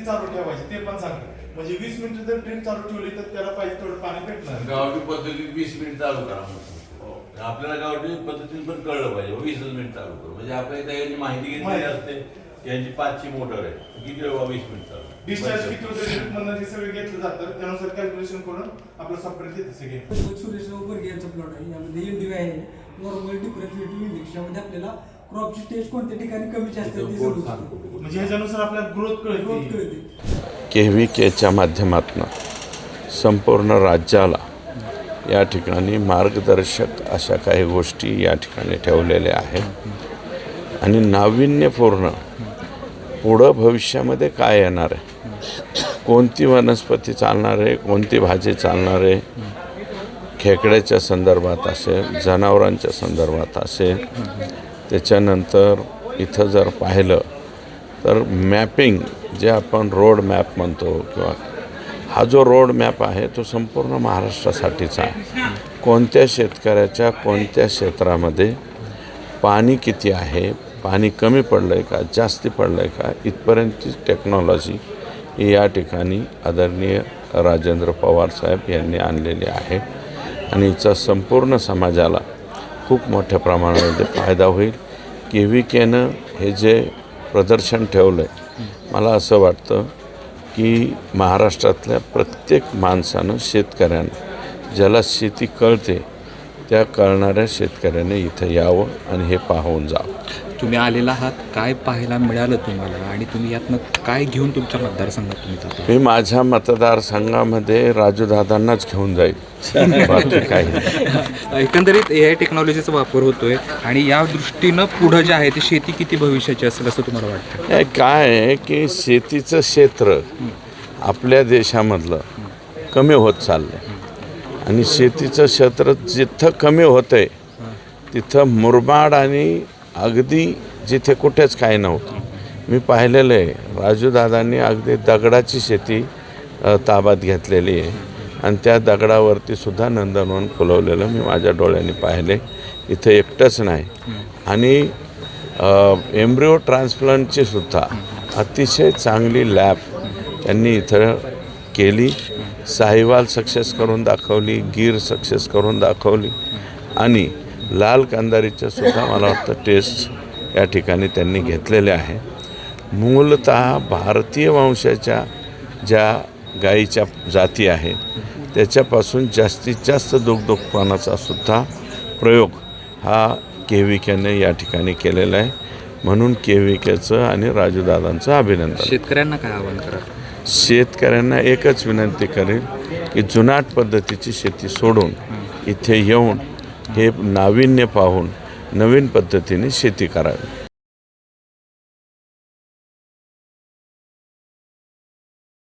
किती चालू ठेवायची ते पण सांगा. म्हणजे वीस मिनिटं जर ड्रिप चालू ठेवली तर त्याला पाहिजे तेवढं पाणी भेटणार. गावठी पद्धतीत वीस मिनिट चालू करा म्हणतो. आपल्याला गावठी पद्धतीने पण कळलं पाहिजे वीसच मिनिट चालू करू. म्हणजे आपल्या इथे यांची माहिती माहिती. असते. यांची पाचची मोटर आहे किती वेळ वीस मिनिट? चालू डिस्चार्ज किती होते? मधनं हे सगळं घेतलं जातं. त्यानुसार कॅल्क्युलेशन करून आपलं सपरेट देते सगळे सुरेश यांचा प्लॉट आहे. यामध्ये एनडीव्ही आहे. नॉर्मल डिफरन्शिएटिव्ह इंडेक्स यामध्ये आपल्याला क्रॉपची स्टेज कोणत्या ठिकाणी कमी जास्त म्हणजे ह्याच्यानुसार आपल्याला ग्रोथ ग्रोथ कळते कळते. के व्ही केच्या माध्यमातून संपूर्ण राज्याला या ठिकाणी मार्गदर्शक अशा काही गोष्टी या ठिकाणी ठेवलेल्या आहेत. आणि नाविन्यपूर्ण पुढं भविष्यामध्ये काय येणार आहे? कोणती वनस्पती चालणार आहे? कोणती भाजी चालणार आहे? खेकड्याच्या संदर्भात असेल जनावरांच्या संदर्भात असेल त्याच्यानंतर इथं जर पाहिलं तर मॅपिंग जे आपण रोड मॅप म्हणतो किंवा हा जो रोड मॅप आहे तो संपूर्ण महाराष्ट्रासाठीचा आहे. कोणत्या शेतकऱ्याच्या कोणत्या क्षेत्रामध्ये पाणी किती आहे? पाणी कमी पडलं आहे का जास्ती पडलं आहे का इथपर्यंतची टेक्नॉलॉजी या ठिकाणी आदरणीय राजेंद्र पवार साहेब यांनी आणलेली आहे. आणि हिचा संपूर्ण समाजाला खूप मोठ्या प्रमाणामध्ये फायदा होईल. के व्ही केनं हे जे प्रदर्शन ठेवलं आहे मला असं वाटतं की महाराष्ट्रातल्या प्रत्येक माणसानं शेतकऱ्यानं ज्याला शेती कळते त्या कळणाऱ्या शेतकऱ्याने इथं यावं आणि हे पाहून जावं. तुम्ही आलेला आहात काय पाहायला मिळालं तुम्हाला? आणि तुम्ही यातनं काय घेऊन तुमच्या मतदारसंघात तुम्ही जाता? मी माझ्या मतदारसंघामध्ये राजूदादांनाच घेऊन जाईल. बाकी काही नाही. एकंदरीत ए आय टेक्नॉलॉजीचा वापर होतोय आणि या दृष्टीनं पुढं जे आहे ते शेती किती भविष्याची असेल असं तुम्हाला वाटतं? हे काय आहे की शेतीचं क्षेत्र आपल्या देशामधलं कमी होत चाललं आहे आणि शेतीचं क्षेत्र जिथं कमी होतं आहे तिथं मुरमाड आणि अगदी जिथे कुठेच काय नव्हतं. मी पाहिलेलं आहे राजूदादांनी अगदी दगडाची शेती ताब्यात घेतलेली आहे. आणि त्या दगडावरती सुद्धा नंदनवन फुलवलेलं मी माझ्या डोळ्यांनी पाहिले. इथं एकटंच नाही. आणि एम्ब्रिओ ट्रान्सप्लांटची सुद्धा अतिशय चांगली लॅब त्यांनी इथं केली. साहिवाल सक्सेस करून दाखवली गीर सक्सेस करून दाखवली. आणि लाल कांदारीच्या सुद्धा मला वाटतं टेस्ट या ठिकाणी त्यांनी घेतलेले आहे. मूलत भारतीय वंशाच्या ज्या गाईच्या जाती आहेत त्याच्यापासून जास्तीत जास्त दुग्ध उत्पादनाचा सुद्धा प्रयोग हा के व्ही केने या ठिकाणी केलेला आहे. म्हणून के व्ही केचं आणि राजूदादांचं अभिनंदन. शेतकऱ्यांना काय आवाहन करा? शेतकऱ्यांना एकच विनंती करेल की जुनाट पद्धतीची शेती सोडून इथे येऊन हे नाविन्य पाहून नवीन पद्धतीने शेती करावी.